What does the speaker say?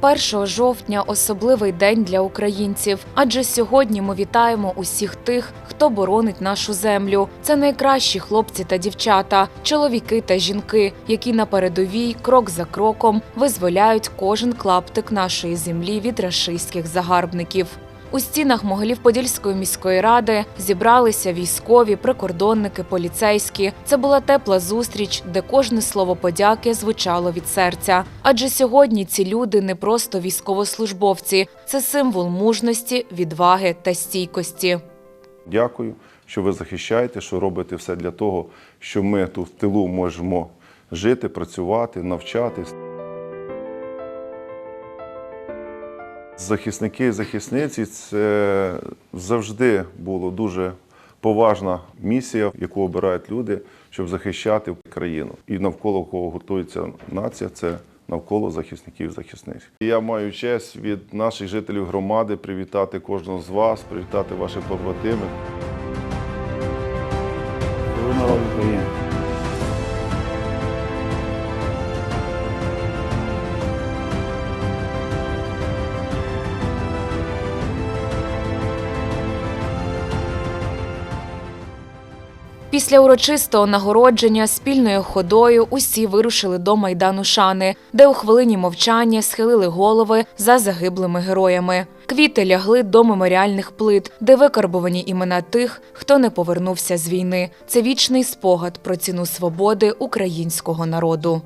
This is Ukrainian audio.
1 жовтня особливий день для українців, адже сьогодні ми вітаємо усіх тих, хто боронить нашу землю. Це найкращі хлопці та дівчата, чоловіки та жінки, які на передовій крок за кроком визволяють кожен клаптик нашої землі від рашистських загарбників. У стінах Могилів-Подільської міської ради зібралися військові, прикордонники, поліцейські. Це була тепла зустріч, де кожне слово подяки звучало від серця. Адже сьогодні ці люди не просто військовослужбовці, це символ мужності, відваги та стійкості. Дякую, що ви захищаєте, що робите все для того, що ми тут в тилу можемо жити, працювати, навчатись. Захисники і захисниці це завжди була дуже поважна місія, яку обирають люди, щоб захищати країну. І навколо кого готується нація, це навколо захисників і захисниць. Я маю честь від наших жителів громади привітати кожного з вас, привітати ваших побратимів. Після урочистого нагородження спільною ходою усі вирушили до майдану Шани, де у хвилині мовчання схилили голови за загиблими героями. Квіти лягли до меморіальних плит, де викарбовані імена тих, хто не повернувся з війни. Це вічний спогад про ціну свободи українського народу.